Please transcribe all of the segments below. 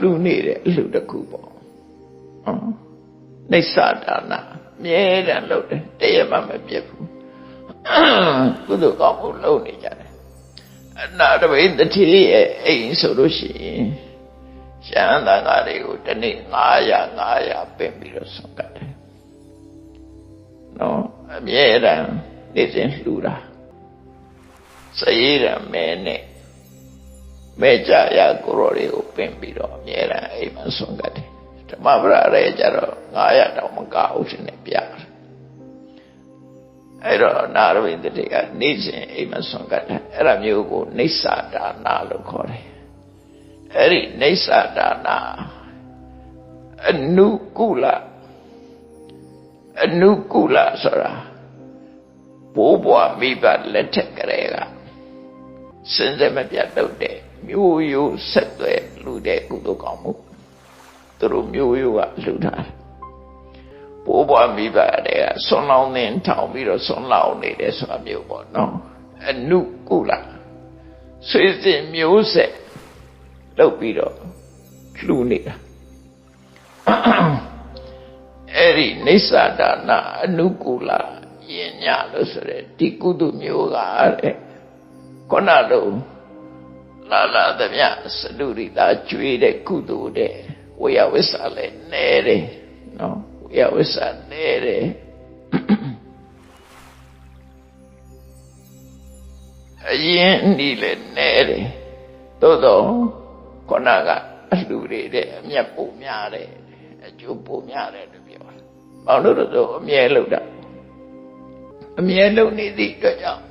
လှူနေတဲ့အလှူတစ်ခုပေါ့နော်နေသဒါနာမြဲတမ်းလုပ်တယ်တရမှမပြတ်ဘူးကုသိုလ်ကောင်းမှုလုပ်နေကြတယ်အနာတပိတတိရဲ့အိမ်ဆိုလို့ရှိရင်ရှမ်းသံဃာတွေကိုတနေ့900 900ပင်ပြီးတော့ဆုံးကတ်တယ်နော်အမြဲတမ်းနေစဉ်လှူတာစရေးရမဲနဲ့ မဲကြရကိုရောတွေကိုပင်ပြီးတော့အမြဲတမ်းအိမ်မှာဆုံးကတ်တယ်ဓမ္မပရရဲကြတော့900တောင်မကဘူးရှင်နဲ့ပြတယ်အဲ့တော့နာရဝိတ္တိကနေစဉ်အိမ်မှာဆုံးကတ်တယ်အဲ့ဒါမျိုးကိုနေသဒါနာလို့ခေါ်တယ်အဲ့ဒီနေသဒါနာအနုကုလအနုကုလဆိုတာဘိုးဘွားမိဘလက်ထက်ကလေးက စင်စမပြတ်တော့တဲ့မျိုးရိုးဆက်သွဲလူတဲ့ကုသိုလ်ကောင်းမှုသူတို့မျိုးရိုးကလူထားဘိုးဘွားမိဘတွေကဆွန်လောင်းနေထောင်ပြီးတော့ဆွန်လောင်းနေတယ်ဆိုတာမျိုးပေါ့နော်အနုကုလဆွေစဉ်မျိုးဆက်လုပ်ပြီးတော့လှူနေတာအဲ့ဒီနေသဒါနာအနုကုလယင်ညာလို့ဆိုတဲ့ဒီကုသမျိုးကတဲ့ ခုနလိုလာလာသမျှစတုရိတာကျွေးတဲ့ကုသိုလ်တဲ့ဝေယဝိဆာလည်းနဲတယ်နော်ဝေယဝိဆာနဲတယ်အရင်ဤလည်းနဲတယ်သို့တော့ခုနကအလှူတွေတဲ့အမျက်ပုံများတယ်အကျိုးပုံများတယ်လို့ပြောတယ်။ဘာလို့လဲဆိုအမြဲလို့တာအမြဲလုံးနေသည့်အတွက်ကြောင့်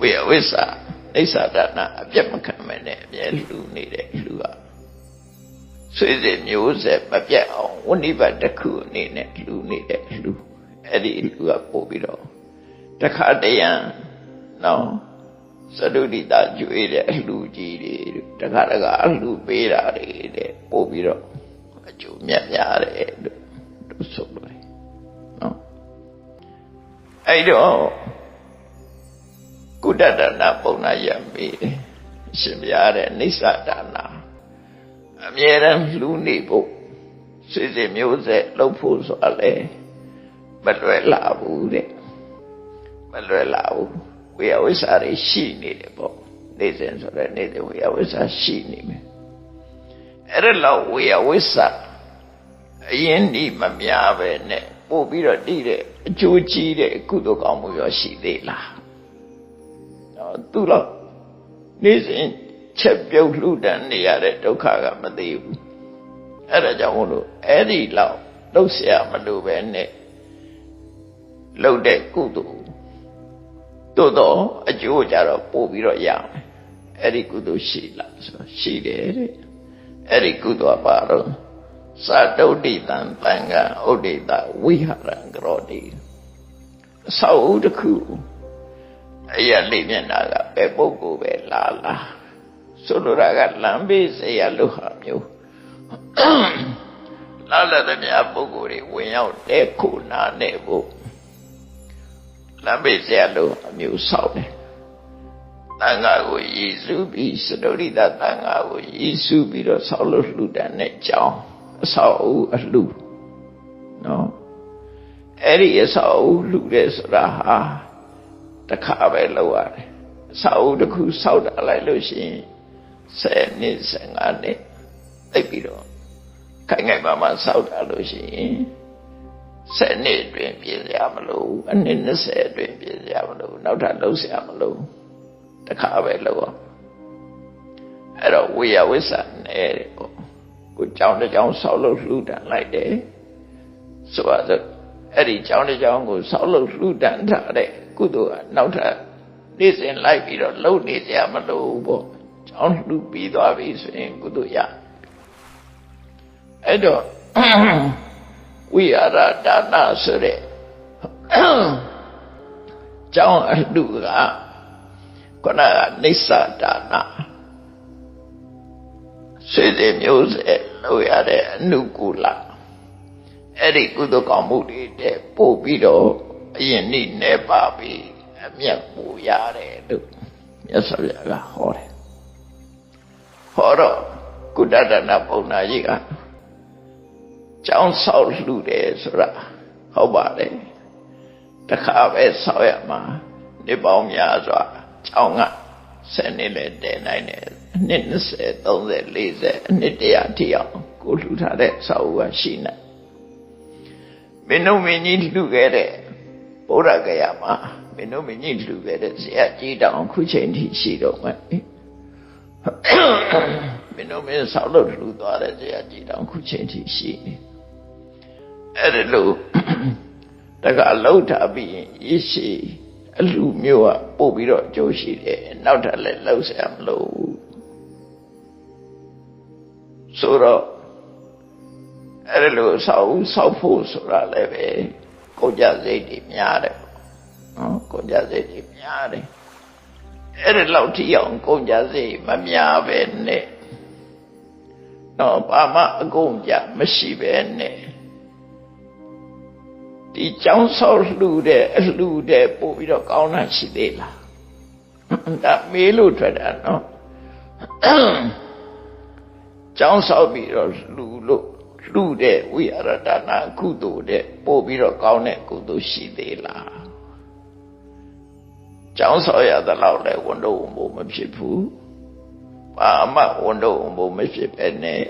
ဝိဝိသအိသဒနာအပြတ်မခံမနဲ့အမြဲလူနေတဲ့လူကဆွေစဉ်မျိုးဆက်မပြတ်အောင်ဝဏိဘတ်တစ်ခုအနေနဲ့လူနေတဲ့လူအဲ့ဒီလူကပို့ပြီးတော့တခါတရံနော်သတုတိတာကျွေးတဲ့အလှကြီးတွေတခါတခါအလှပေးတာတွေတဲ့ပို့ပြီးတော့အကျိုးမြတ်များတယ်လို့ဆိုလို့နော် အဲ့တော့ကုတ္တဒနာပုံနာရမေးတယ်ရှင်ပြားတဲ့နိစ္စဒါနာအမြဲတမ်းလှူနေဖို့စိစိမျိုးဆက်လှုပ်ဖို့ဆိုတာလေမလွယ်လာဘူးတဲ့မလွယ်လာဘူးဝေယဝိစာတွေရှိနေတယ်ပေါ့နေစဉ်ဆိုတဲ့နေတဲ့ဝေယဝိစာရှိနေမယ်အဲ့ဒါလောက်ဝေယဝိစာအရင်ဒီမများပဲနဲ့ ပို့ပြီးတော့တည်တဲ့အကျိုးကြီးတဲ့ကုသိုလ်ကောင်းမှုရောရှိသေးလားတော့သူတော့နေစဉ်ချက်ပြုတ်လှူဒန်းနေရတဲ့ဒုက္ခကမသေးဘူးအဲ့ဒါကြောင့်မို့လို့အဲ့ဒီလောက်လှုပ်ရှားမလို့ပဲနဲ့လှုပ်တဲ့ကုသိုလ်သို့တော့အကျိုးကြတော့ပို့ပြီးတော့ရမယ်အဲ့ဒီကုသိုလ်ရှိလားဆိုရှိတယ်တဲ့အဲ့ဒီကုသိုလ်ကပါတော့ သတုဋ္ဌိတံတံဃာဥဒိတဝိဟရံကရောတိအဆောက်အဦတစ်ခုအရာလေးမျက်နာကပဲပုဂ္ဂိုလ်ပဲလာလာဆိုလိုတာကလမ်းဘေးစရာလို့ဟာမျိုးလာလာတဲ့မြတ်ပုဂ္ဂိုလ်တွေဝင်ရောက်တဲ့ခုနာနဲ့ဖို့လမ်းဘေးစရာလို့အမျိုးဆောက်တယ်တန်ဃာကိုရည်စုပြီးစတုရိတတန်ဃာကိုရည်စုပြီးတော့ဆောက်လို့လှူဒန်းတဲ့ကြောင်း အဆောက်အဦအလှနော်အဲ့ဒီအဆောက်အဦလှတဲ့ဆိုတာဟာတစ်ခါပဲလောက်ရတယ်အဆောက်အဦတစ်ခုဆောက်တာလိုက်လို့ရှိရင်10နှစ်15နှစ်သိပြီးတော့ခိုင်ခိုင်မာမာဆောက်တာလို့ရှိရင်10နှစ်အတွင်းပြင်ရမလို့အနည်း20အတွင်းပြင်ရမလို့နောက်ထပ်လုံးဆရာမလို့တစ်ခါပဲလောက်အောင်အဲ့တော့ဝိယဝိဆာနဲ့ပေါ့ ကိုကြောင်းတစ်ကြောင်းဆောက်လို့လှူဒန်းလိုက်တယ်ဆိုတော့အဲ့ဒီကြောင်းတစ်ကြောင်းကိုဆောက်လို့လှူဒန်းထားတဲ့ကုသိုလ်ကနောက်ထပ်နေ့စဉ်လိုက်ပြီးတော့လှုပ်နေကြမလို့ပေါ့ကြောင်းလှူပြီးသွားပြီဆိုရင်ကုသိုလ်ရအဲ့တော့ဝိဟာရဒါနဆိုတဲ့ကြောင်းအလှူကခုနကနေသဒါနစေတမျိုးစေ လို့ရတဲ့အနုကူလအဲ့ဒီကုသကောင်းမှုတွေတဲ့ပို့ပြီးတော့အရင်နေ့နေပါပြီအမျက်ပူရတယ်လို့မြတ်စွာဘုရားကဟောတယ်ဟောတော့ကုတ္တဒနာပုံနာကြီးကကျောင်းဆောက်လှူတယ်ဆိုတာဟုတ်ပါတယ်တခါပဲဆောက်ရမှာနေပေါင်းများစွာကျောင်းကဆယ်နှစ်လည်းတည်နိုင်တယ် အနှစ်20 30 40အနှစ်တရာထိအောင်ကိုလှူထားတဲ့ဆောက်ဦးကရှိနေမင်းတို့မင်းကြီးလှူခဲ့တဲ့ဗုဒ္ဓဂယာမှာမင်းတို့မင်းကြီးလှူခဲ့တဲ့ဆရာကြီးတောင်ခုချိန်ထိရှိတော့မယ်မင်းတို့မင်းဆောက်လို့လှူသွားတဲ့ဆရာကြီးတောင်ခုချိန်ထိရှိနေအဲ့ဒါလို့တကလှုပ်ထားပြီးရင်ရရှိအလူမျိုးကပို့ပြီးတော့ကြိုးရှိတယ်နောက်ထပ်လည်းလှုပ်ဆရာမလို့ ဆိုတော့အဲ့ဒါလို့ဆောက်ဆောက်ဖို့ဆိုတာလည်းပဲကိုကြစိတ်တွေများတယ်နော်ကိုကြစိတ်တွေများတယ်အဲ့ဒါလောက်ထိအောင်ကိုကြစိတ်မများပဲနဲ့တော့ဘာမှအကုန်ကြမရှိပဲနဲ့ဒီကြောင်းဆောက်လှူတဲ့အလှူတဲ့ပို့ပြီးတော့ကောင်းတာရှိသေးလားဒါမေးလို့ထွက်တာနော် ကြောင်းဆောက်ပြီးတော့လှူလို့လှူတဲ့ဝိရဒနာကုသိုလ်တဲ့ပို့ပြီးတော့ကောင်းတဲ့ကုသိုလ်ရှိသေးလားကြောင်းဆောက်ရသလောက်လည်းဝန်တော့ဝန်ဖို့မဖြစ်ဘူးဘာမှဝန်တော့ဝန်ဖို့မဖြစ်ပဲနဲ့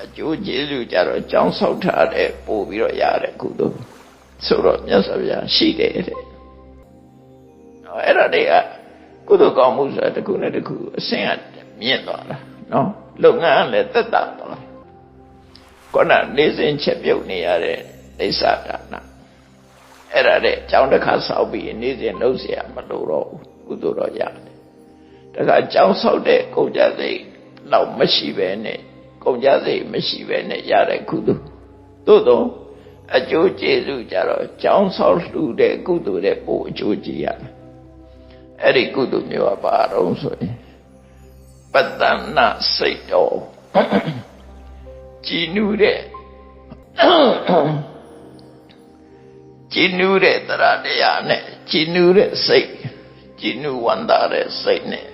အကျိုးကျေးဇူးကြတော့ကြောင်းဆောက်ထားတဲ့ပို့ပြီးတော့ရတဲ့ကုသိုလ်ဆိုတော့မြတ်စွာဘုရားရှိတယ်တဲ့အဲ့ဒါတွေကကုသိုလ်ကောင်းမှုဆိုတာတစ်ခုနဲ့တစ်ခုအဆင့်ကမြင့်သွားတာနော် လုပ်ငန်းလည်းသက်သာသွားခုနနေစဉ်ချက်ပြုတ်နေရတဲ့အိသဒါနအဲ့ဒါတဲ့ကြောင်းတစ်ခါဆောက်ပြီးနေစဉ်လှုပ်เสียမလို့တော့ကုသိုလ်တော့ရတယ်တခါကြောင်းဆောက်တဲ့ကုန်ကြစိတ်တော့မရှိပဲနဲ့ကုန်ကြစိတ်မရှိပဲနဲ့ရတဲ့ကုသိုလ်သို့တော့အကျိုးကျေးဇူးကြတော့ကြောင်းဆောက်လှူတဲ့ကုသိုလ်တဲ့ပို့အကျိုးကြည့်ရတယ်အဲ့ဒီကုသိုလ်မျိုးကဘာတော့ဆိုရင် ပတ္တနာစိတ်တော်ကြည်နူးတဲ့ကြည်နူးတဲ့တရားတရားနဲ့ကြည်နူးတဲ့စိတ်ကြည်နူးဝန္တာတဲ့စိတ်နဲ့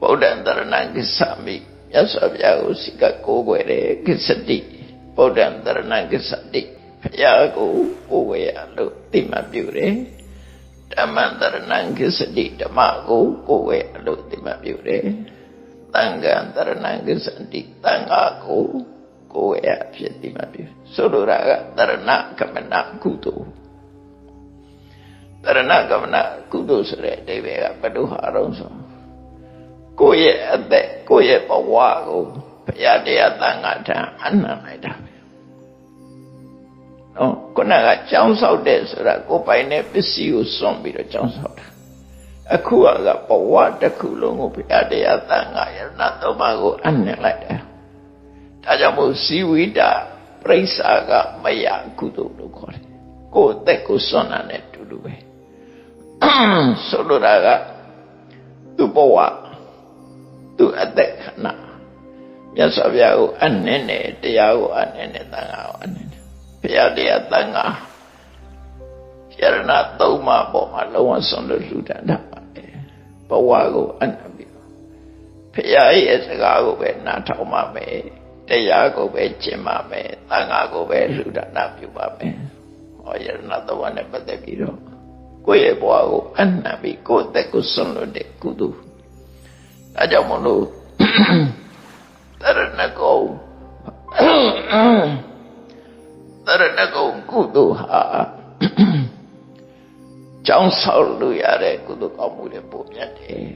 ဗုဒ္ဓံတရဏံကိစ္ဆာမိမြတ်စွာဘုရားကိုစိကကိုးကွယ်တဲ့ကိစ္စတိဗုဒ္ဓံတရဏံကိစ္ဆတိဘုရားကိုကိုးကွယ်ရလို့သိမှပြုတယ်ဓမ္မံတရဏံကိစ္စတိဓမ္မကိုကိုးကွယ်ရလို့သိမှပြုတယ် သံဃံတရဏံကိစ္စတိသံဃာကိုကိုယ်ရဖြစ်ဒီမှာပြီဆိုလိုတာကတရဏကမနာကုသိုလ်တရဏကမနာကုသိုလ်ဆိုတဲ့အဓိပ္ပာယ်ကဘယ်လိုဟာတော့ဆိုကိုယ့်ရဲ့အသက်ကိုယ့်ရဲ့ဘဝကိုဘုရားတရားသံဃာထံအနံ့လိုက်တာပဲနော်ခုနကကြောင်းဆောက်တဲ့ဆိုတာကိုယ်ပိုင်တဲ့ပစ္စည်းကိုစွန့်ပြီးတော့ကြောင်းဆောက်တာ အခုကဘဝတစ်ခုလုံးကိုဘုရားတရားသံဃာယရဏသုံးပါးကိုအနံ့လိုက်တယ်ဒါကြောင့်မို့ဇီဝိတပြိဿာကမယကုသိုလ်လို့ခေါ်တယ်ကိုယ်အသက်ကိုစွန့်တာနဲ့တူတူပဲဆိုလိုတာကသူ့ဘဝသူ့အသက်ခဏမြတ်စွာဘုရားကိုအနှင်းနဲ့တရားကိုအနှင်းနဲ့သံဃာကိုအနှင်းနဲ့ဘုရားတရားသံဃာယရဏသုံးပါးပေါ်မှာလုံးဝဆွန့်လို့လူတန်းတာပါတယ် ဘဝကိုအနှံ့ပြီးဘုရားရဲ့စကားကိုပဲနားထောင်ပါမယ်တရားကိုပဲကျင့်ပါမယ်သံဃာကိုပဲလှူဒါနပြုပါမယ်ဟောယရဏသဝနဲ့ပတ်သက်ပြီးတော့ကိုယ့်ရဲ့ဘဝကိုအနှံ့ပြီးကိုယ့်အသက်ကိုဆွန့်လွတ်တဲ့ကုသိုလ်ဒါကြောင့်မလို့တရဏဂုံတရဏဂုံကုသိုလ်ဟာ ကြောင်းဆောက်လို့ရတဲ့ကုသိုလ်ကောင်းမှုတွေပုံမြတ်တယ်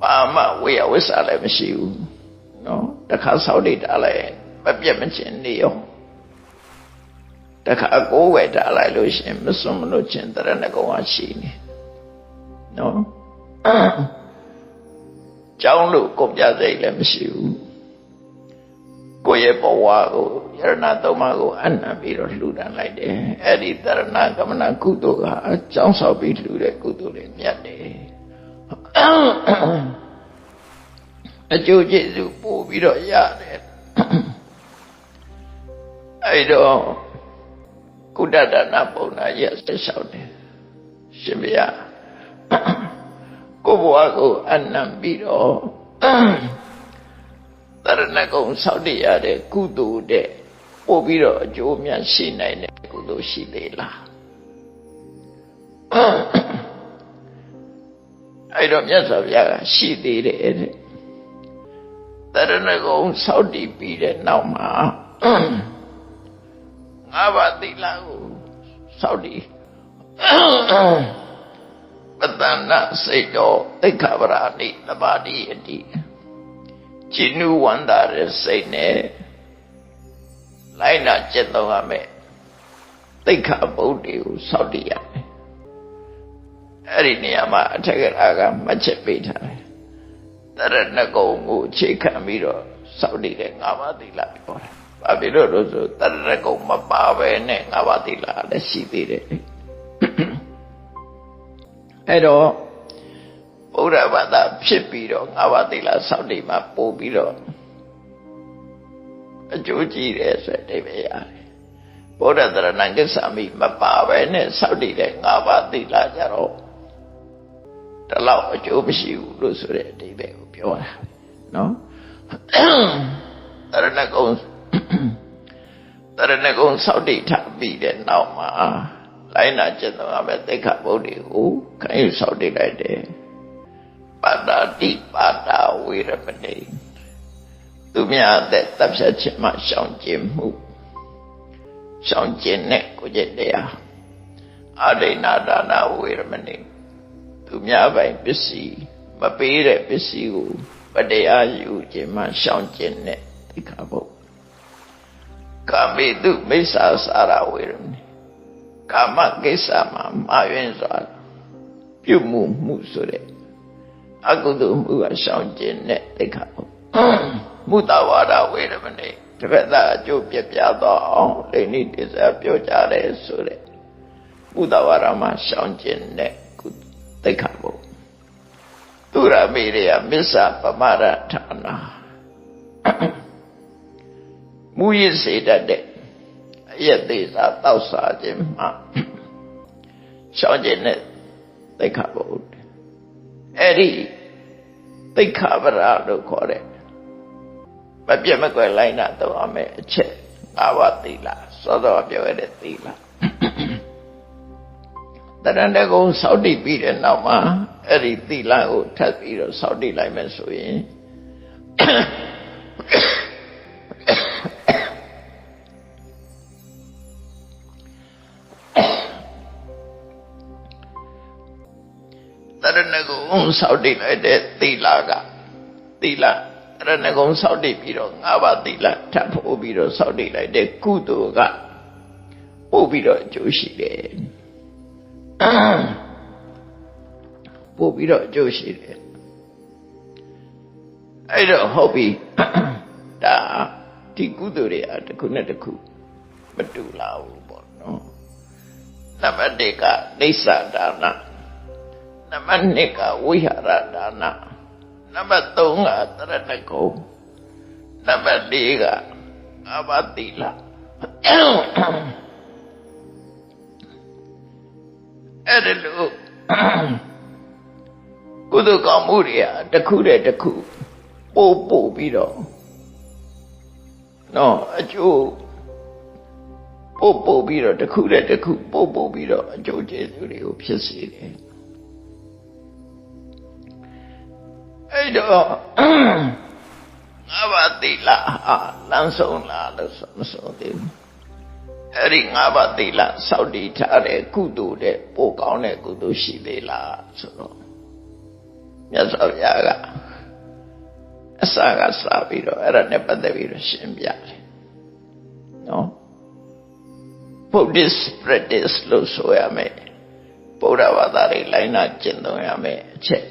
ဘာမှဝေယဝိဆာလည်းမရှိဘူးနော်တခါဆောက်လိုက်တာလည်းမပြတ်မချင်းနေရောတခါကိုးဝယ်တာလိုက်လို့ရှင်မစွန့်မလို့ချင်းတရဏဂုံဟာရှိနေနော်ကြောင်းလို့ကုန်ပြစိတ်လည်းမရှိဘူး ကိုယ့်ရဲ့ဘဝကိုယရဏသုံးပါးကိုအနံ့ပြီးတော့လှူဒန်းလိုက်တယ်အဲ့ဒီတရဏကမနာကုသိုလ်ကအကြောင်းဆောက်ပြီးလှူတဲ့ကုသိုလ်တွေမြတ်တယ်အကျိုးကျေးဇူးပို့ပြီးတော့ရတယ်အဲ့တော့ကုတ္တဒနာပုံနာရဆက်လျှောက်တယ်ရှင်ဗျာကိုဘဝကိုအနံ့ပြီးတော့ တရဏဂုံဆောက်တည်ရတဲ့ကုသိုလ်တဲ့ပို့ပြီးတော့အကျိုးများရှိနိုင်တဲ့ကုသိုလ်ရှိသေးလားအဲ့တော့မြတ်စွာဘုရားကရှိသေးတယ်တဲ့တရဏဂုံဆောက်တည်ပြီးတဲ့နောက်မှာငါးပါးသီလကိုဆောက်တည်ပတ္တနာစိတ်တော်သိက္ခာပရာဏိတပါတိအတိ ကျင့်နုဝန္တာရဲ့စိတ်နဲ့လိုက်နာကျင့်တော်ရမယ်သိက္ခာပုဒ်တွေကိုစောင့်တည်ရမယ်အဲ့ဒီနေရာမှာအထက်ကရာကမှတ်ချက်ပေးထားတယ်တရဏဂုံကိုအခြေခံပြီးတော့စောင့်တည်တဲ့ငါးပါးသီလပြောတာဘာဖြစ်လို့လို့ဆိုတရဏဂုံမပါပဲနဲ့ငါးပါးသီလလည်းရှိသေးတယ်လေအဲ့တော့ ဗုဒ္ဓဘာသာဖြစ်ပြီးတော့ငါးပါးသီလစောင့်တည်မှာပို့ပြီးတော့အကျိုးကြီးတယ်ဆိုတဲ့အဓိပ္ပာယ်ရတယ်ဗုဒ္ဓတရဏံကိစ္ဆာမိမပါပဲနဲ့စောင့်တည်တဲ့ငါးပါးသီလကြတော့တလောက်အကျိုးမရှိဘူးလို့ဆိုတဲ့အဓိပ္ပာယ်ကိုပြောတာနော်တရဏဂုံတရဏဂုံစောင့်တည်ထားပြီးတဲ့နောက်မှာလိုက်နာကျင့်သုံးရမယ့်သိက္ခာပုဒ်တွေကိုခံယူစောင့်တည်လိုက်တယ် ပါတာတိပါတာဝေရမဏိသူများတဲ့တပ်ဖြတ်ခြင်းမှရှောင်ကျင်မှုရှောင်ကျင်တဲ့ကိုကျင့်တရားအာဒိဏဒါနဝေရမဏိသူများပိုင်ပစ္စည်းမပေးတဲ့ပစ္စည်းကိုပတရားယူခြင်းမှရှောင်ကျင်တဲ့သိက္ခာပုဒ်ကာမေတုမိစ္ဆာစာရဝေရမဏိကာမကိစ္စမှာမာယွင်းစွာပြုမှုမှုဆိုတဲ့ အကုသိုလ်မှုကရှောင်ကျင်တဲ့သိက္ခာပုဒ်မုတဝါဒဝေရမဏိတစ်ဖက်သားအကျိုးပြပြတော့အောင်လိဏိတစ္ဆာပြောကြတယ်ဆိုတဲ့မုတဝါဒမှာရှောင်ကျင်တဲ့သိက္ခာပုဒ်သူရမေရယမစ္ဆပမရဌာနာမူရစေတတ်တဲ့အယက်သေးစာတောက်စားခြင်းမှာရှောင်ကျင်တဲ့သိက္ခာပုဒ်အဲ့ဒီ သိက္ခာပရလို့ခေါ်တဲ့မပြတ်မကွယ်လိုက်နာတော့အမယ်အချက်ငါးပါးသီလစောစောပြောရတဲ့သီလတရဏတကုံစောင့်တည်ပြီးတဲ့နောက်မှာအဲ့ဒီသီလကိုထပ်ပြီးတော့စောင့်တည်လိုက်မယ်ဆိုရင် ရဏကုံစောင့်တည်လိုက်တဲ့သီလကသီလရဏဂုံစောင့်တည်ပြီးတော့ငါးပါးသီလထပ်ဖို့ပြီးတော့စောင့်တည်လိုက်တဲ့ကုသိုလ်ကပို့ပြီးတော့အကျိုးရှိတယ်ပို့ပြီးတော့အကျိုးရှိတယ်အဲ့တော့ဟုတ်ပြီဒါဒီကုသိုလ်တွေအတစ်ခုနဲ့တစ်ခုမတူလာဘူးပေါ့နော်နံပါတ်1ကနေသဒါန နံပါတ်2ကဝိဟာရဒါနနံပါတ်3ကတရဏဂုံနံပါတ်4ကအာဘတိလအဲ့ဒါလို့ကုသကောင်းမှုတွေဟာတစ်ခုတည်းတစ်ခုပို့ပို့ပြီးတော့နော်အကျိုးပို့ပို့ပြီးတော့တစ်ခုတည်းတစ်ခုပို့ပို့ပြီးတော့အကျိုးကျေးဇူးတွေကိုဖြစ်စေတယ် အဲ့တော့ငါးပါးသီလဟာလမ်းဆုံးလားလို့ဆိုမဆိုသေးဘူးအဲ့ဒီငါးပါးသီလစောင့်တည်ထားတဲ့ကုသိုလ်တဲ့ပိုကောင်းတဲ့ကုသိုလ်ရှိသေးလားဆိုတော့မြတ်စွာဘုရားကအစကစပြီးတော့အဲ့ဒါနဲ့ပတ်သက်ပြီးတော့ရှင်းပြတယ်နော် Buddhist practice လို့ဆိုရမယ်ဗုဒ္ဓဘာသာတွေလိုက်နာကျင့်သုံးရမယ်အချက်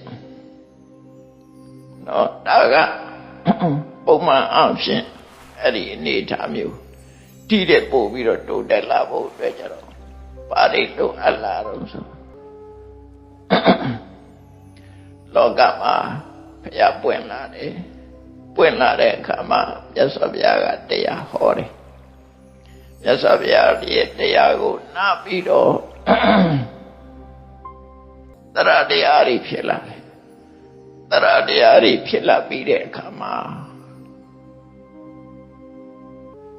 နော်ဒါကပုံမှန်အဖြစ်အဲ့ဒီအနေထားမျိုးတိတဲ့ပို့ပြီးတော့တိုးတက်လာဖို့အတွက်ကြတော့ပါရိလုံအပ်လာတော့ဆိုလောကမှာဘုရားပွင့်လာတယ်ပွင့်လာတဲ့အခါမှာမြတ်စွာဘုရားကတရားဟောတယ်မြတ်စွာဘုရားရဲ့တရားကိုနားပြီးတော့တရားတရားတွေဖြစ်လာတယ် တရားတရားတွေဖြစ်လာပြီးတဲ့အခါမှာ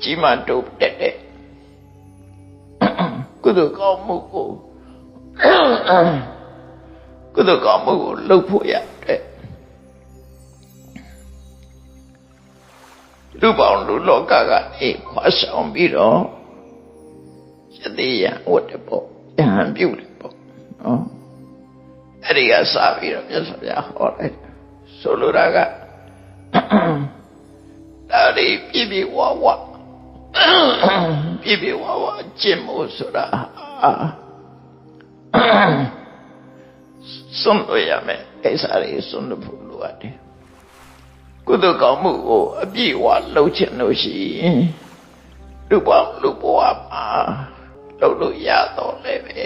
ကြီးမားတိုးတက်တဲ့ကုသိုလ်ကောင်းမှုကိုကုသိုလ်ကောင်းမှုကိုလုပ်ဖို့ရတဲ့လူပေါင်းလူလောကကအေးခွာဆောင်ပြီးတော့ယတိယဝတ်တဲ့ပေါ့ယဟန်ပြုတ်တယ်ပေါ့နော်အဲ့ဒီကစပြီးတော့မြတ်စွာဘုရားဟောလိုက်တယ် ဆိုလိုတာကဒါဒီပြပြဝဝပြပြဝဝကျင့်မို့ဆိုတာစွန့်လို့ရမယ်ကိစ္စတွေစွန့်လို့ဖို့လိုအပ်တယ်ကုသိုလ်ကောင်းမှုကိုအပြည့်အဝလုပ်ချင်လို့ရှိရင်လူပေါင်းလူဘဝမှာလုပ်လို့ရတော့လည်းပဲ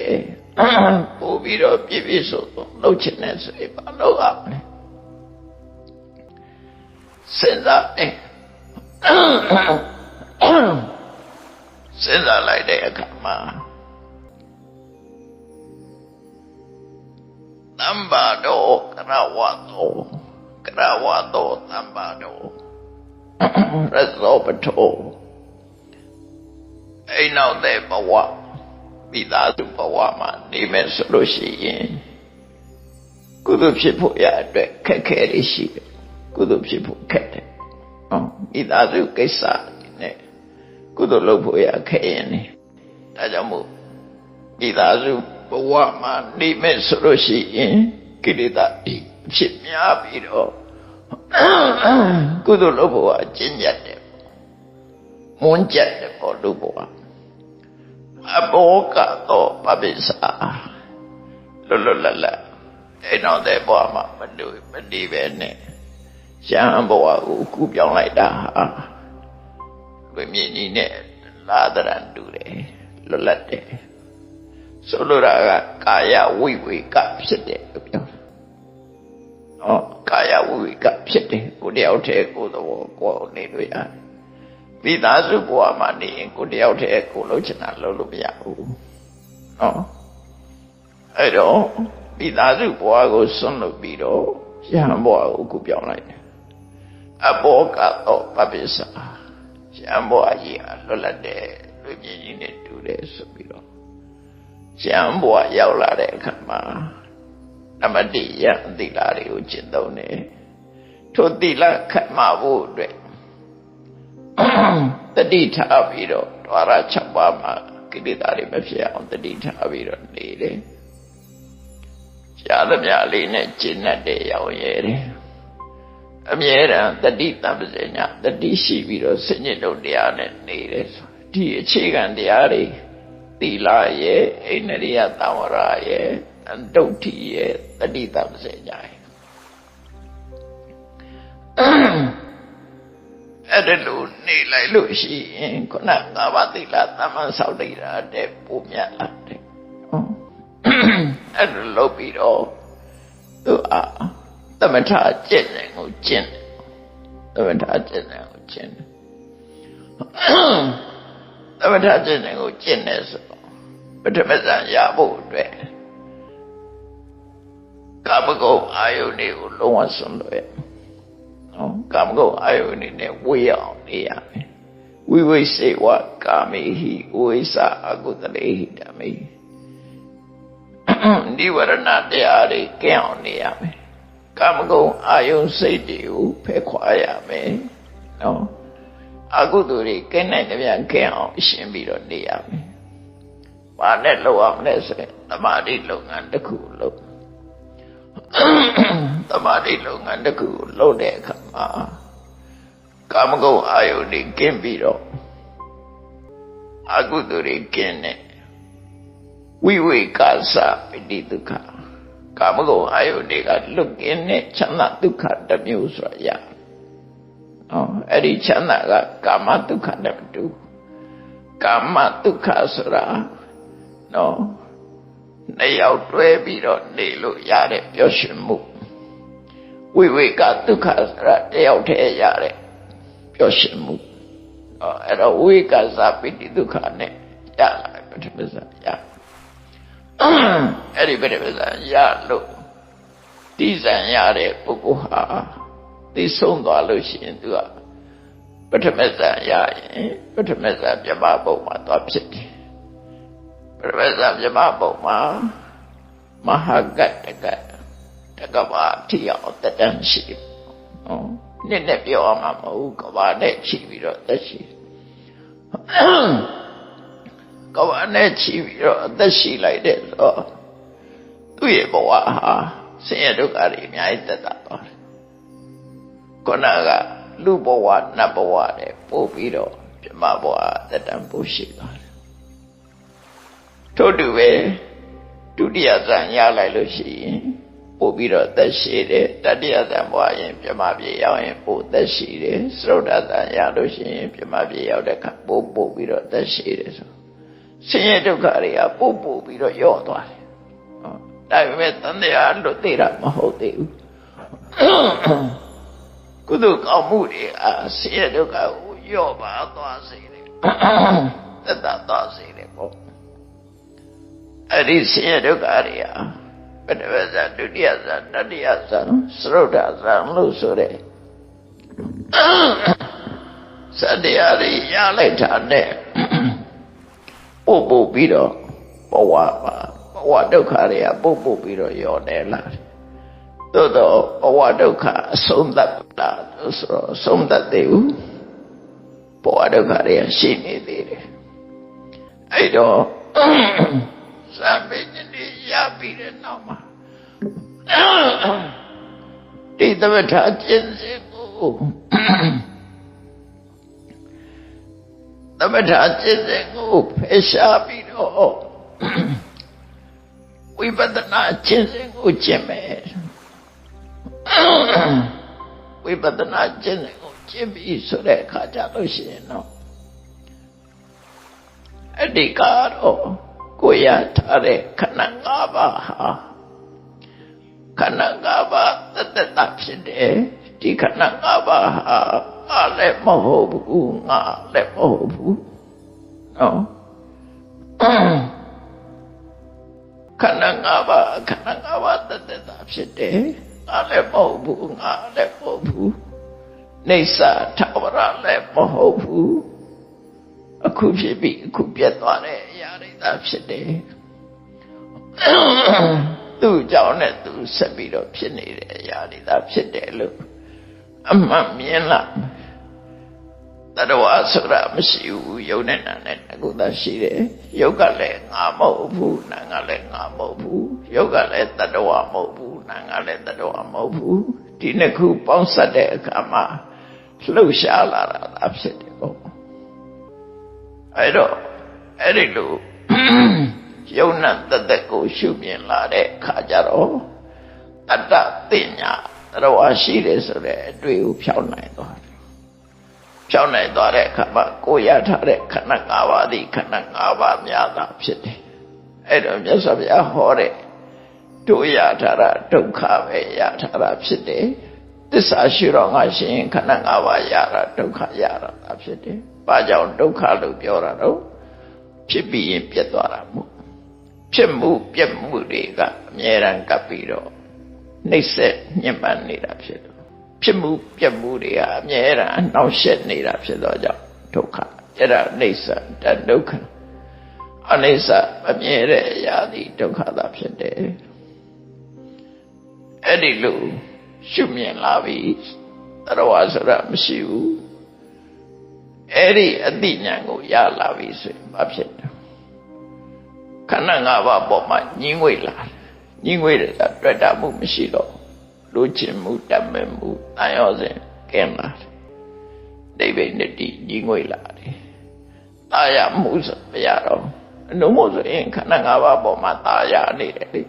ပို့ပြီးတော့ပြည့်ပြည့်စုံစုံလုပ်ချင်တဲ့ဆိုရင်ဘာလုပ်ရမလဲ စဉ်းစားတယ်စဉ်းစားလိုက်တဲ့အခါမှာတမ္ပါတော်ကရဝတောကရဝတောတမ္ပါတော်ရသောပထောအိနောက်တဲ့ဘဝမိသားစုဘဝမှာနေမယ်ဆိုလို့ရှိရင်ကုသိုလ်ဖြစ်ဖို့ရအတွက်ခက်ခဲတွေရှိတယ် ကုသိုလ်ဖြစ်ဖို့ခက်တယ်။ဟောမိသားစုကိစ္စနဲ့ကုသိုလ်လုပ်ဖို့ရခက်ရင်နေဒါကြောင့်မို့မိသားစုဘဝမှာနေမယ်ဆိုလို့ရှိရင်ကိလေသာဖြစ်များပြီးတော့ကုသိုလ်လုပ်ဖို့အကျင့်ကြတယ်မွန်းကြတယ်ပေါ့လူဘဝအဘောကတော့ပပိစာလွတ်လွတ်လပ်လပ်အဲ့တော့တဲ့ဘဝမှာမတူမတည်ပဲနဲ့ ရှမ်းဘဝကိုကူပြောင်းလိုက်တာဟာလွေမြင့်ကြီးနဲ့လာတရန်တူတယ်လွတ်လပ်တယ်ဆိုလိုတာကကာယဝိဝေကဖြစ်တယ်လို့ပြောတာ။ဩကာယဝိဝေကဖြစ်တယ်ကိုတယောက်တည်းကိုယ်တော်ကိုယ်နေလို့ရတယ်။မိသားစုဘဝမှာနေရင်ကိုတယောက်တည်းကိုလှုပ်ချင်တာလှုပ်လို့မရဘူး။နော်။အဲ့တော့မိသားစုဘဝကိုဆွန့်လွတ်ပြီးတော့ရဟန်းဘဝကိုကူပြောင်းလိုက်တယ်။ အဘောကတော့ပပိစ္ဆာရဟန်းဘဝကြီးဟာလွတ်လပ်တယ်လူကြီးကြီးနဲ့တူတယ်ဆိုပြီးတော့ရံဘွားရောက်လာတဲ့အခါမှာနမတိယံသီလတွေကိုကျင့်သုံးတယ်ထိုသီလခတ်မှဖို့အတွက်တတိထားပြီးတော့ဒွါရ6ပါးမှာကိလေသာတွေမဖြစ်အောင်တတိထားပြီးတော့နေတယ်ရှားသမျှလေးနဲ့ကျင့်တတ်တဲ့ရောက်ရဲတယ် အမြဲတမ်းတတိတပ္ပဇေညာတတိရှိပြီးတော့စိတ်ညစ်လို့တရားနဲ့နေတယ်ဒီအခြေခံတရားတွေသီလရဲ့အိန္ဒိယသံဝရရဲ့ဒုဋ္ဌိရဲ့တတိတမစေကြရဲ့အဲ့ဒါလို့နေလိုက်လို့ရှိရင်ခုနငါးပါးသီလသမ္မာဆောက်တည်တာတဲ့ပုံမြတ်လာတဲ့အဲ့ဒါလုပ်ပြီးတော့သူအာ သမထကျင့်တယ်ကိုကျင့်တယ်သမထကျင့်တယ်ကိုကျင့်တယ်သမထကျင့်တယ်ကိုကျင့်တယ်ဆိုပထမဇန်ရဖို့အတွက်ကာမဂုဏ်အာယုန်တွေကိုလုံးဝဆွံ့လို့ရနော်ကာမဂုဏ်အာယုန်တွေနဲ့ဝေးအောင်နေရမယ်ဝိဝိစေဝကာမေဟိဝိသအကုသလေဟိဓမ္မေဒီဝရဏတရားတွေကင်းအောင်နေရမယ် ကာမဂုဏ်အာယုန်စိတ်တွေကိုဖယ်ခွာရမယ်နော်အကုသိုလ်တွေကင်းနိုင်တဲ့ပြန်ကင်းအောင်ရှင်းပြီးတော့နေရမယ်ဘာနဲ့လုပ်အောင်လဲဆိုရင်သမာဓိလုပ်ငန်းတစ်ခုလုပ်သမာဓိလုပ်ငန်းတစ်ခုလုပ်တဲ့အခါမှာကာမဂုဏ်အာယုန်တွေကင်းပြီးတော့အကုသိုလ်တွေကင်းတဲ့ဝိဝေကာသပိတိဒုက္ခ ကာမဂုဏ်အာယုန်တွေကလွတ်ကင်းတဲ့ချမ်းသာဒုက္ခတစ်မျိုးဆိုရ။အော်အဲ့ဒီချမ်းသာကကာမဒုက္ခနဲ့မတူကာမဒုက္ခဆိုတာနော်နှစ်ယောက်တွဲပြီးတော့နေလို့ရတဲ့ပျော်ရွှင်မှုဝိဝေကဒုက္ခဆိုတာတယောက်တည်းရတဲ့ပျော်ရွှင်မှုအဲ့တော့ဝိကဇာပိတိဒုက္ခနဲ့ရလာပထမဇာရ အဲ့ဒီပထမဇာရလို့တိဇံရတဲ့ပုဂ္ဂိုလ်ဟာသိဆုံးသွားလို့ရှိရင်သူကပထမဇန်ရရင်ပထမဇန်ပြမဘုံမှာသွားဖြစ်တယ်ပထမဇန်ပြမဘုံမှာမဟာကတ္တကတကဘာထီအောင်တတန်းရှိတယ်နော်နှစ်နဲ့ပြောအောင်မှာမဟုတ်ကဘာနဲ့ချီပြီးတော့သက်ရှိ ကဘာနဲ့ချီပြီးတော့အသက်ရှိလိုက်တဲ့ဆိုတော့သူ့ရဲ့ဘဝဟာဆင်းရဲဒုက္ခတွေအများကြီးတက်တာသွားတယ်ခုနကလူဘဝနတ်ဘဝတဲ့ပို့ပြီးတော့ပြမဘဝတက်တန်ပို့ရှိသွားတယ်ထို့တူပဲဒုတိယဇန်ရလိုက်လို့ရှိရင်ပို့ပြီးတော့သက်ရှိတယ်တတိယဇန်ဘဝရင်ပြမပြေရောက်ရင်ပို့သက်ရှိတယ်သရုတ်တဇန်ရလို့ရှိရင်ပြမပြေရောက်တဲ့ခါပို့ပို့ပြီးတော့သက်ရှိတယ်ဆို ဆင်းရဲဒုက္ခတွေကပို့ပို့ပြီးတော့ယော့သွားတယ်ဟောဒါပေမဲ့တန်တရားလွတ်သေးတာမဟုတ်သေးဘူးကုသိုလ်ကောင်းမှုတွေအားဆင်းရဲဒုက္ခကိုယော့ပါသွားစေတယ်သက်သာသွားစေတယ်ပေါ့အဲ့ဒီဆင်းရဲဒုက္ခတွေဟာပထမဇာဒုတိယဇာတတိယဇာသရုတ်ဇာလို့ဆိုတဲ့စတရားတွေရလိုက်တာနဲ့ ပို့ပို့ပြီးတော့ဘဝမှာဘဝဒုက္ခတွေကပို့ပို့ပြီးတော့ယောနေလာတယ်သို့တော့ဘဝဒုက္ခအဆုံးသတ်တာဆိုတော့အဆုံးသတ်သေးဘူးဘဝဒုက္ခတွေရှိနေသေးတယ်အဲ့တော့စံပင်နေရပြီးတဲ့နောက်မှာဒီသမထကျင့်စဉ်ကို သမထကျင့်စဉ်ကိုဖယ်ရှားပြီးတော့ဝိပဿနာကျင့်စဉ်ကိုကျင့်မယ်ဝိပဿနာကျင့်စဉ်ကိုကျင့်ပြီးဆိုတဲ့အခါကျလို့ရှိရင်တော့အဲ့ဒီကတော့ကိုရထားတဲ့ခန္ဓာ၅ပါးဟာခန္ဓာ၅ပါးတသက်တာဖြစ်တယ် ဒီခန္ဓာ၅ပါးဟာငါလည်းမဟုတ်ဘူးငါလည်းမဟုတ်ဘူးနော်ခန္ဓာ၅ပါးခန္ဓာ၅ပါးတသက်တာဖြစ်တယ်ငါလည်းမဟုတ်ဘူးငါလည်းမဟုတ်ဘူးနေစာထဝရလည်းမဟုတ်ဘူးအခုဖြစ်ပြီးအခုပြတ်သွားတဲ့အရာတွေသာဖြစ်တယ်သူ့ကြောင့်နဲ့သူဆက်ပြီးတော့ဖြစ်နေတဲ့အရာတွေသာဖြစ်တယ်လို့ အမှန်မြင်လာတတော်ဆိုတာမရှိဘူးယုံနဲ့နာနဲ့အခုသာရှိတယ်ယုတ်ကလည်းငါမဟုတ်ဘူးနာကလည်းငါမဟုတ်ဘူးယုတ်ကလည်းတတော်မဟုတ်ဘူးနာကလည်းတတော်မဟုတ်ဘူးဒီနှစ်ခုပေါင်းစပ်တဲ့အခါမှာလှုပ်ရှားလာတာသာဖြစ်တယ်ပေါ့အဲ့တော့အဲ့ဒီလိုယုံနာတသက်ကိုရှုမြင်လာတဲ့အခါကျတော့တတ္တသိညာ တော်ရှိတယ်ဆိုတဲ့အတွေ့ကိုဖြောင်းနိုင်သွားတယ်ဖြောင်းနိုင်သွားတဲ့အခါမှာကိုရထားတဲ့ခန္ဓာ၅ပါးသည်ခန္ဓာ၅ပါးများတာဖြစ်တယ်အဲ့တော့မြတ်စွာဘုရားဟောတဲ့တို့ရထားတာဒုက္ခပဲရထားတာဖြစ်တယ်သစ္စာရှိတော့ငါရှင်ခန္ဓာ၅ပါးရတာဒုက္ခရတာဖြစ်တယ်။ဘာကြောင့်ဒုက္ခလို့ပြောတာတော့ဖြစ်ပြီးရင်ပြတ်သွားတာမို့ဖြစ်မှုပြတ်မှုတွေကအမြဲတမ်းကပ်ပြီးတော့ နှိမ့်ဆက်ညှဉ်းပန်းနေတာဖြစ်တယ်ဖြစ်မှုပြတ်မှုတွေကအမြဲတမ်းနှောင့်ယှက်နေတာဖြစ်တော့ကြောင့်ဒုက္ခအဲ့ဒါနှိမ့်ဆက်တဒုက္ခအနိစ္စမမြဲတဲ့အရာဒီဒုက္ခသာဖြစ်တယ်အဲ့ဒီလိုရှုမြင်လာပြီတရားဆိုတာမရှိဘူးအဲ့ဒီအတိညာဉ်ကိုရလာပြီဆိုရင်ဘာဖြစ်လဲခန္ဓာ၅ပါးပေါ်မှာညင်းငွေလာ ညင်းငွေတဲ့တွေ့တာမှုမရှိတော့လူချင်းမှုတတ်မဲ့မှုတန်ရောစဉ်ကင်းလာတယ်ဒိဗိနတိညင်းငွေလာတယ်တာရမှုဆိုမရတော့အနုမို့ဆိုရင်ခန္ဓာ၅ပါးပေါ်မှာတာရနေတယ်လေ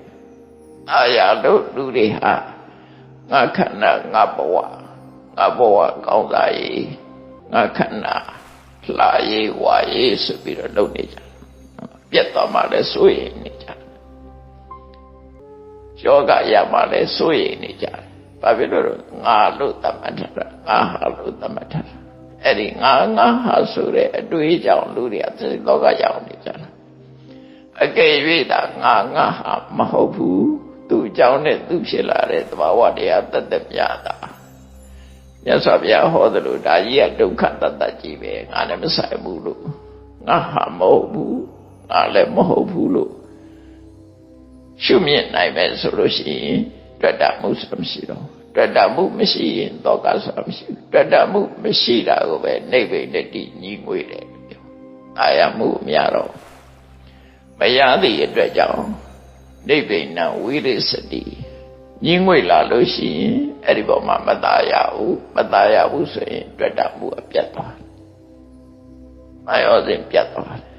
တာရလို့လူတွေဟာငါခန္ဓာငါဘဝငါဘဝကောင်းစားရေးငါခန္ဓာလှရေးဝါရေးဆိုပြီးတော့လုပ်နေကြပြတ်သွားမှလည်းစိုးရိမ်နေကြ ယောဂရမှလည်းစိုးရိမ်နေကြဘာဖြစ်လို့ငါလို့သတ်မှတ်တာငါဟာလို့သတ်မှတ်တာအဲ့ဒီငါငါဟာဆိုတဲ့အတွေးကြောင့်လူတွေကသတိလောကရောက်နေကြတာအကယ်၍သာငါငါဟာမဟုတ်ဘူးသူ့အကြောင်းနဲ့သူ့ဖြစ်လာတဲ့သဘာဝတရားတသက်ပြတာမြတ်စွာဘုရားဟောသလိုဒါကြီးကဒုက္ခတတ္တကြီးပဲငါလည်းမဆိုင်ဘူးလို့ငါဟာမဟုတ်ဘူးငါလည်းမဟုတ်ဘူးလို့ ရှုမြင်နိုင်မယ်ဆိုလို့ရှိရင်တွေ့တာမှုဆိုမရှိတော့တွေ့တာမှုမရှိရင်တော့ကဆိုမရှိဘူးတွေ့တာမှုမရှိတာကိုပဲနိဗ္ဗာန်တည်းညီငွေတယ်အာရမှုမရတော့မရသည့်အတွက်ကြောင့်နိဗ္ဗာန်ဝိရိစတိညီငွေလာလို့ရှိရင်အဲ့ဒီပေါ်မှာမသားရဘူးမသားရဘူးဆိုရင်တွေ့တာမှုအပြတ်သွားမယောစဉ်ပြတ်သွားတယ်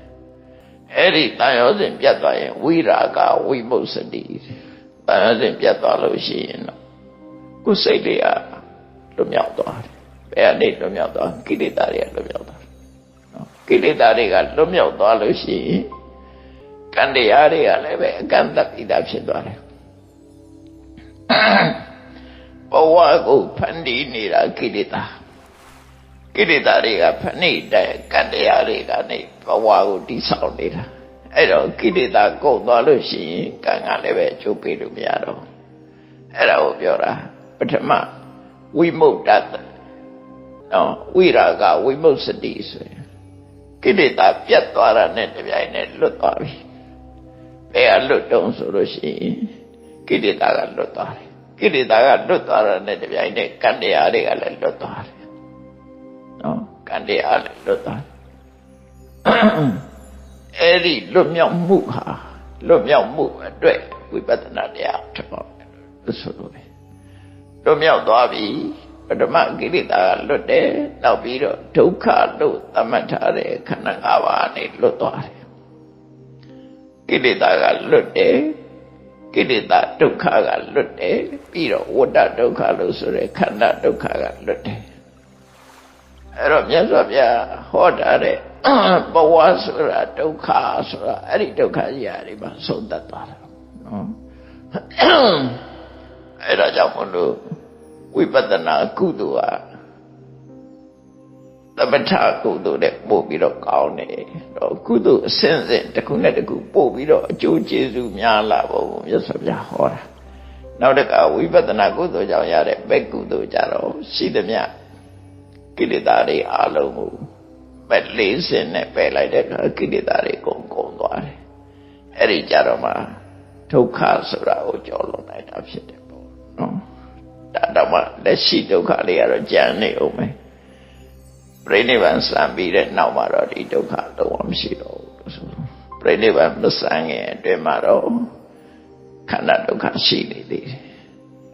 အဲ့ဒီတန်ရောစဉ်ပြတ်သွားရင်ဝိရာဂဝိမု ssති တန်ရောစဉ်ပြတ်သွားလို့ရှိရင်တော့ကိုယ်စိတ်တွေကလွတ်မြောက်သွားတယ်ဘယ်အနေလွတ်မြောက်သွားကိလေသာတွေကလွတ်မြောက်သွားနော်ကိလေသာတွေကလွတ်မြောက်သွားလို့ရှိရင်ကံတရားတွေကလည်းပဲအကန့်အသတ်ပြီးသားဖြစ်သွားတယ်ဘဝကိုဖန်တီးနေတာကိလေသာ ကိလေသာတွေကဖဏိတဲ့ကံတရားတွေကနေဘဝကိုတိဆောက်နေတာအဲ့တော့ကိလေသာကုန်သွားလို့ရှိရင်ကံကလည်းပဲကျုပ်ပေးလို့မရတော့အဲ့ဒါကိုပြောတာပထမဝိမုတ်တတ်နော်ဝိရာဂဝိမု ssති ဆိုရင်ကိလေသာပြတ်သွားတာနဲ့တပြိုင်နက်လွတ်သွားပြီဘယ်ကလွတ်တုံးဆိုလို့ရှိရင်ကိလေသာကလွတ်သွားတယ်ကိလေသာကလွတ်သွားတာနဲ့တပြိုင်နက်ကံတရားတွေကလည်းလွတ်သွားတယ် နော်ကံတရားလည်းလွတ်သွားအဲ့ဒီလွတ်မြောက်မှုဟာလွတ်မြောက်မှုအတွက်ဝိပဿနာတရားထပ်ပါလို့ဆိုလို့ပဲလွတ်မြောက်သွားပြီပထမကိလေသာကလွတ်တယ်နောက်ပြီးတော့ဒုက္ခလို့သတ်မှတ်ထားတဲ့ခန္ဓာ၅ပါးနဲ့လွတ်သွားတယ်ကိလေသာကလွတ်တယ်ကိလေသာဒုက္ခကလွတ်တယ်ပြီးတော့ဝတ္တဒုက္ခလို့ဆိုတဲ့ခန္ဓာဒုက္ခကလွတ်တယ် အဲ့တော့မြတ်စွာဘုရားဟောတာတဲ့ဘဝဆိုတာဒုက္ခဆိုတာအဲ့ဒီဒုက္ခကြီးရာတွေမှာဆုံးသက်သွားတာနော်အဲ့ဒါကြောင့်မလို့ဝိပဿနာကုသိုလ်ဟာသမထကုသိုလ်နဲ့ပို့ပြီးတော့ကောင်းတယ်တော့ကုသိုလ်အစဉ်စဉ်တစ်ခုနဲ့တစ်ခုပို့ပြီးတော့အကျိုးကျေးဇူးများလာဖို့မြတ်စွာဘုရားဟောတာနောက်တစ်ခါဝိပဿနာကုသိုလ်ကြောင့်ရတဲ့ဘက်ကုသိုလ်ကြတော့ရှိသမျှ ကိလေသာတွေအလုံးကိုပဲလေးစင်နဲ့ပယ်လိုက်တဲ့အခါကိလေသာတွေကုန်ကုန်သွားတယ်အဲ့ဒီကြတော့မှဒုက္ခဆိုတာကိုကြော်လွန်နိုင်တာဖြစ်တယ်ပေါ့နော်ဒါတော့မှလက်ရှိဒုက္ခလေးကတော့ကြံနေအောင်မယ်ပြိဋိဘံစံပြီးတဲ့နောက်မှာတော့ဒီဒုက္ခလုံးဝမရှိတော့ဘူးဆိုပြိဋိဘံမစံငယ်အတွင်းမှာတော့ခန္ဓာဒုက္ခရှိနေသေးတယ်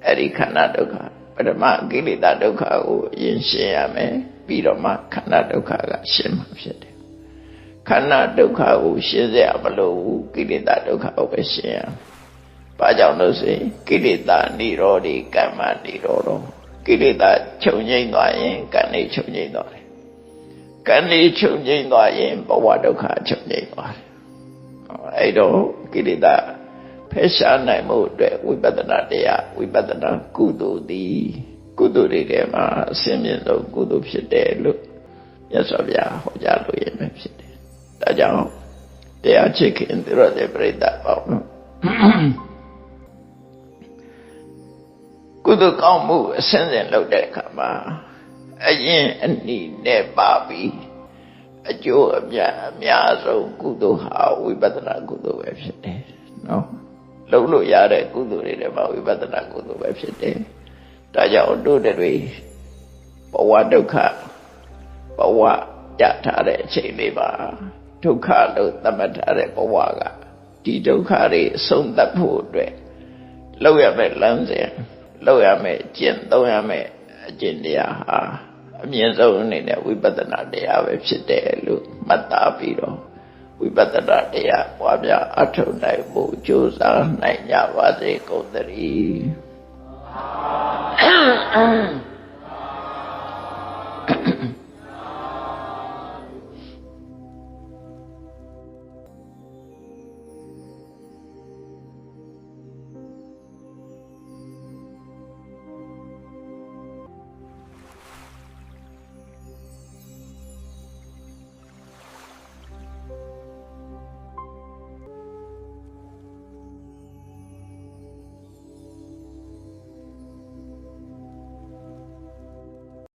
အဲ့ဒီခန္ဓာဒုက္ခ ပထမကိလေသာဒုက္ခကိုအရင်ရှင်းရမယ်ပြီးတော့မှခန္ဓာဒုက္ခကရှင်းမှာဖြစ်တယ်ခန္ဓာဒုက္ခကိုရှင်းစေရမလို့ဘူးကိလေသာဒုက္ခကိုပဲရှင်းရဘာကြောင့်လို့ဆိုရင်ကိလေသာនិရောဓိကမ္မនិရောဓကိလေသာချုပ်ငိမ့်သွားရင်ကံနေချုပ်ငိမ့်သွားတယ်ကံနေချုပ်ငိမ့်သွားရင်ဘဝဒုက္ခချုပ်ငိမ့်သွားတယ်အဲ့တော့ကိလေသာ ဖယ်ရှားနိုင်မှုအတွက်ဝိပဿနာတရားဝိပဿနာကုသိုလ်သည် ကုသိုလ်တွေထဲမှာအစင်းမြင့်ဆုံးကုသိုလ်ဖြစ်တယ်လို့မြတ်စွာဘုရားဟောကြားလို့ရမယ်ဖြစ်တယ်။ဒါကြောင့်တရားချစ်ခင်သူတော်တဲ့ပြိတ္တပေါ့နော်။ကုသိုလ်ကောင်းမှုအစင်းစင်လုပ်တဲ့အခါမှာအရင်အနိနဲ့ပါပြီးအကျိုးအမြတ်အများဆုံးကုသိုလ်ဟာဝိပဿနာကုသိုလ်ပဲဖြစ်တယ်နော်။ လုပ်လို့ရတဲ့ကုသိုလ်တွေလည်းမဝိပဿနာကုသိုလ်ပဲဖြစ်တယ်။ဒါကြောင့်တို့တွေဘဝဒုက္ခဘဝကြထားတဲ့အချိန်လေးပါဒုက္ခလို့သတ်မှတ်ထားတဲ့ဘဝကဒီဒုက္ခတွေအဆုံးသတ်ဖို့အတွက်လောက်ရမယ့်လမ်းစဉ်လောက်ရမယ့်ကျင့်သုံးရမယ့်အကျင့်တရားဟာအမြင့်ဆုံးအနေနဲ့ဝိပဿနာတရားပဲဖြစ်တယ်လို့မှတ်သားပြီးတော့ ဝိပဿနာတရားပွားများအထောက်နိုင်ဖို့ကြိုးစားနိုင်ကြပါစေကုန်သတည်း